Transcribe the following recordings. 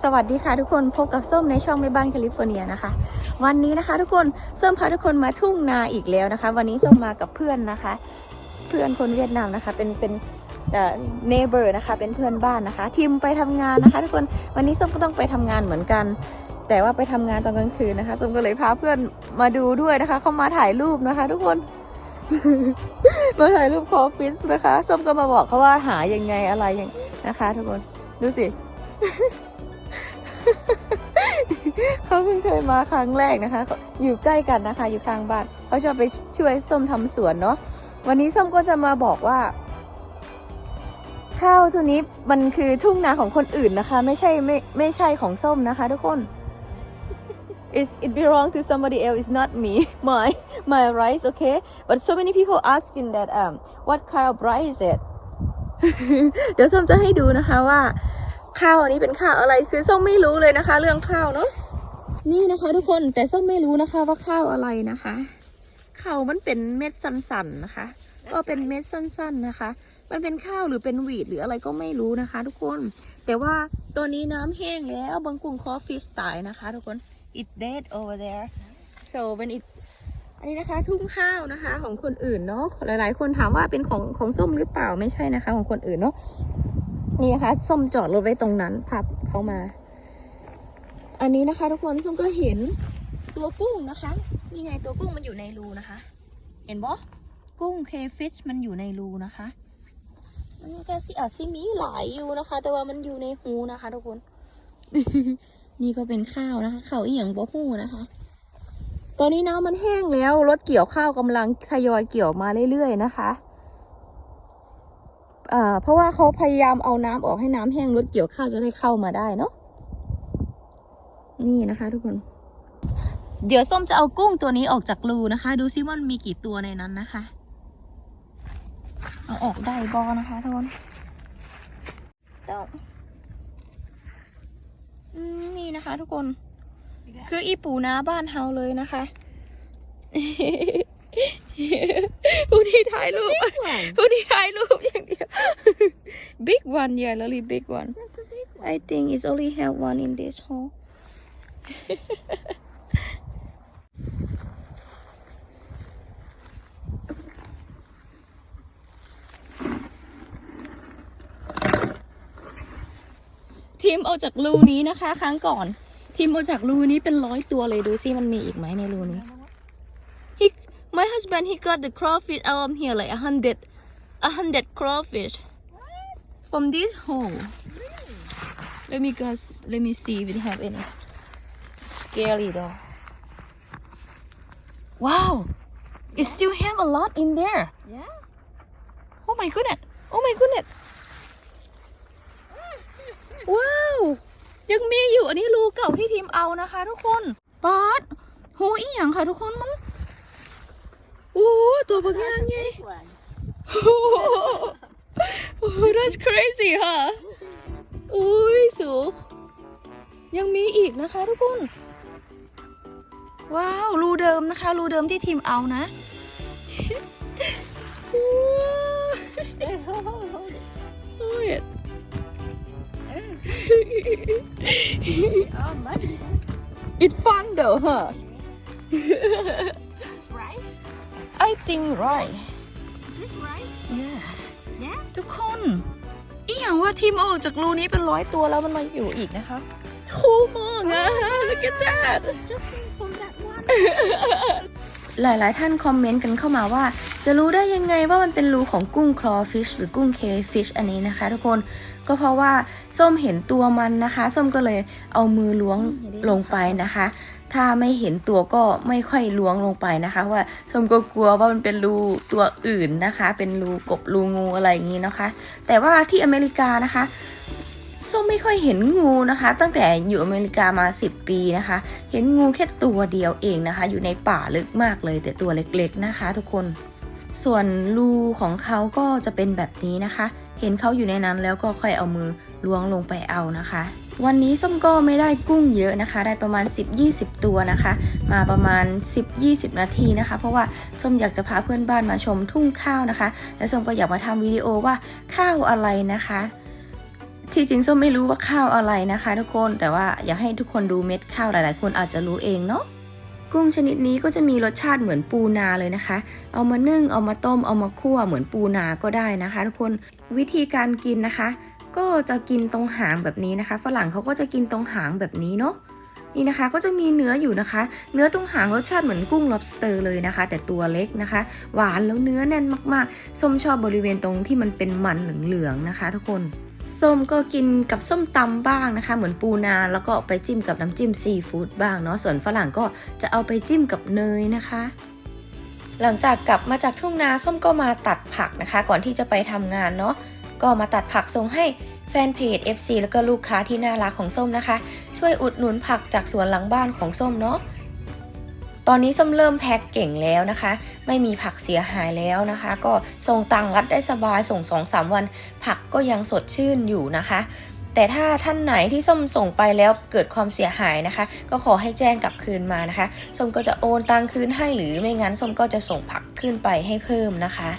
สวัสดีค่ะทุกคนพบกับส้มในช่องแม่บ้านแคลิฟอร์เนียนะคะ วันนี้นะคะ ทุกคนส้มพาทุกคนมาทุ่งนาอีกแล้วนะคะ วันนี้ส้มมากับเพื่อนนะคะ เพื่อนคนเวียดนามนะคะ เป็นเป็นเอ่อ neighbor นะคะ เป็นเพื่อนบ้านนะคะทีมไปทำงานนะคะ ทุกคนวันนี้ส้มก็ต้องไปทำงานเหมือนกัน แต่ว่าไปทำงานตอนกลางคืนนะคะส้มก็เลยพาเพื่อนมาดูด้วยนะคะ เข้ามาถ่ายรูปนะคะ ทุกคนมาถ่ายรูปคอฟิสนะคะส้มก็มาบอกเขาว่าหายังไงอะไรอย่างนะคะ ทุกคนดูสิ เขาเพิ่งเคยมาครั้งแรกนะคะ อยู่ใกล้กันนะคะ อยู่ข้างบ้านเขาชอบไปช่วยส้มทำสวนเนาะวันนี้ส้มก็จะมาบอกว่า ข้าวตัวนี้มันคือทุ่งนาของคนอื่นนะคะ ไม่ใช่ไม่ไม่ใช่ของส้มนะคะทุกคน It's, it belong to somebody else it's not me my my rice okay but so many people asking that um what kind of rice is it เดี๋ยวส้มจะให้ดูนะคะว่า ข้าวอันนี้เป็นข้าวอะไรคือส้มไม่รู้เลยนะคะ เรื่องข้าวเนาะนี่นะคะ ทุกคนแต่ส้มไม่รู้นะคะว่าข้าวอะไรนะคะข้าวมันเป็นเม็ดสั้นๆนะคะ ก็เป็นเม็ดสั้น ๆนะคะ มันเป็นข้าวหรือเป็นหวีดหรืออะไรก็ไม่รู้นะคะ ทุกคน แต่ว่าตัวนี้น้ำแห้งแล้วบางกุ้งคอฟิชตายนะคะ ทุกคน it dead over there so when it อันนี้นะคะ ทุ่งข้าวนะคะ ของคนอื่นเนาะหลายๆ คนถามว่าเป็นของของส้มหรือเปล่าไม่ใช่นะคะ ของคนอื่นเนาะ นี่นะคะส้มจอดรถไว้ตรงนั้นพับเข้ามา อันนี้นะคะ ทุกคนส้มก็เห็นตัวกุ้งนะคะนี่ไงตัวกุ้งมันอยู่ในรูนะคะ เห็นบอกุ้งเคฟิชมันอยู่ในรูนะคะมันก็สิอาจสิมีหลายอยู่นะคะ แต่ว่ามันอยู่ในหูนะคะ ทุกคน นี่ก็เป็นข้าวนะคะข้าวอีหยังบ่หูนะคะ ตอนนี้น้ำมันแห้งแล้วรถเกี่ยวข้าวกำลังทยอยเกี่ยวมาเรื่อยๆนะคะ เพราะว่าเขาพยายามเอาน้ำออกให้น้ำแห้งรถเกี่ยวข้าวจะได้เข้ามาได้เนาะนี่นะคะทุกคน เดี๋ยวส้มจะเอากุ้งตัวนี้ออกจากรูนะคะ ดูซิว่ามันมีกี่ตัวในนั้นนะคะ เอาออกได้บอนะคะทุกคนต้องนี่นะคะทุกคน คืออีปูนาบ้านเฮาเลยนะคะ ผู้ที่ถ่ายรูปผู้ที่ถ่ายรูปอย่างเดียว big one yeah really big one I think it's only have one in this hole ทีมเอาจากรูนี้นะคะ ครั้งก่อน ทีมเอาจากรูนี้เป็นร้อยตัวเลยดูซิมันมีอีกไหมในรูนี้ he my husband he got the crawfish out of here like a hundred a hundred crawfish from this hole let me go let me see if it have any scary though wow it still have a lot in there Yeah. oh my goodness oh my goodness ว้าวยังมีอยู่อันนี้รูเก่าที่ทีมเอานะคะทุกคนป๊าดโหอีหยังค่ะทุกคนมัน โอ้ตัวบักย่างไง One. oh, that's crazy ค่ะอุ้ยสูยังมีอีกนะคะทุกคน ว้าว รูเดิมนะคะ รูเดิมที่ทีมเอานะโอ้ย Oh, money. It's fun though huh This right? I think right This right? yeah Yeah. ทุกคนอีอย่างว่าทีมเอาออกจากรูนี้เป็นร้อยตัวแล้วมันมาอยู่อีกนะคะคูมากอะ look at that Just from that one. หลายๆ ท่านคอมเมนต์กันเข้ามาว่า จะรู้ได้ยังไงว่ามันเป็นรูของกุ้งคลอฟิชหรือกุ้งเคฟิชอันนี้นะคะทุกคนก็เพราะว่าส้มเห็นตัวมันนะคะ ส้มก็เลยเอามือล้วงลงไปนะคะ ถ้าไม่เห็นตัวก็ไม่ค่อยล้วงลงไปนะคะว่าส้มก็กลัวว่ามันเป็นรูตัวอื่นนะคะ เป็นรูกบรูงูอะไรอย่างนี้นะคะ แต่ว่าที่อเมริกานะคะส้มไม่ค่อยเห็นงูนะคะ ตั้งแต่อยู่อเมริกามา 10 ปีนะคะ เห็นงูแค่ตัวเดียวเองนะคะ อยู่ในป่าลึกมากเลย แต่ตัวเล็กๆนะคะ ทุกคน ส่วนรูของเขาก็จะเป็นแบบนี้นะคะ เห็นเขาอยู่ในนั้นแล้วก็ค่อยเอามือล้วงลงไปเอานะคะ วันนี้ส้มก็ไม่ได้กุ้งเยอะนะคะ ได้ประมาณ 10-20 ตัวนะคะ มาประมาณ 10-20 นาทีนะคะ เพราะว่าส้มอยากจะพาเพื่อนบ้านมาชมทุ่งข้าวนะคะ และส้มก็อยากมาทำวิดีโอว่าข้าวอะไรนะคะที่จริงส้มไม่รู้ว่าข้าวอะไรนะคะ ทุกคนแต่ว่าอยากให้ทุกคนดูเม็ดข้าวหลาย ๆ คนอาจจะรู้เองเนาะกุ้งชนิดนี้ก็จะมีรสชาติเหมือนปูนาเลยนะคะ เอามานึ่งเอามาต้มเอามาคั่วเหมือนปูนาก็ได้นะคะ ทุกคนวิธีการกินนะคะ ก็จะกินตรงหางแบบนี้นะคะ ฝรั่งเขาก็จะกินตรงหางแบบนี้เนาะนี่นะคะก็จะมีเนื้ออยู่นะคะ เนื้อตรงหางรสชาติเหมือนกุ้ง lobster เลยนะคะ แต่ตัวเล็กนะคะ หวานแล้วเนื้อแน่นมากๆส้มชอบบริเวณตรงที่มันเป็นมันเหลืองๆนะคะ ทุกคนส้มก็กินกับส้มตำบ้างนะคะ เหมือนปูนาแล้วก็ไปจิ้มกับน้ำจิ้มซีฟู้ดบ้างเนาะส่วนฝรั่งก็จะเอาไปจิ้มกับเนยนะคะหลังจากกลับมาจากทุ่งนาส้มก็มาตัดผักนะคะ ก่อนที่จะไปทำงานเนาะ ก็มาตัดผักส่งให้แฟนเพจ FC แล้วก็ลูกค้าที่น่ารักของส้มนะคะ ช่วยอุดหนุนผักจากสวนหลังบ้านของส้มเนาะตอนนี้ส้มเริ่มแพ็คเก่งแล้วนะคะ ไม่มีผักเสียหายแล้วนะคะ ก็ส่งตังรัดได้สบายส่ง2อสวัน ผักก็ยังสดชื่นอยู่นะคะ แต่ถ้าท่านไหนที่ส้มส่งไปแล้วเกิดความเสียหายนะคะ ก็ขอให้แจ้งกลับคืนมานะคะ ส้มก็จะโอนตังคืนให้หรือไม่งั้นส้มก็จะส่งผักขึ้นไปให้เพิ่มนะคะ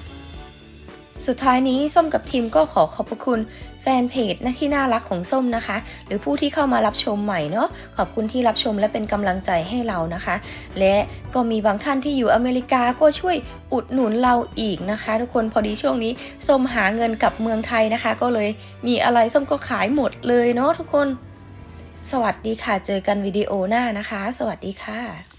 สุดท้ายนี้ส้มกับทีมก็ขอขอบพระคุณแฟนเพจนะที่น่ารักของส้มนะคะ หรือผู้ที่เข้ามารับชมใหม่เนาะขอบคุณที่รับชมและเป็นกำลังใจให้เรานะคะ และก็มีบางท่านที่อยู่อเมริกาก็ช่วยอุดหนุนเราอีกนะคะ ทุกคนพอดีช่วงนี้ส้มหาเงินกลับเมืองไทยนะคะ ก็เลยมีอะไรส้มก็ขายหมดเลยเนาะทุกคน สวัสดีค่ะ เจอกันวิดีโอหน้านะคะ สวัสดีค่ะ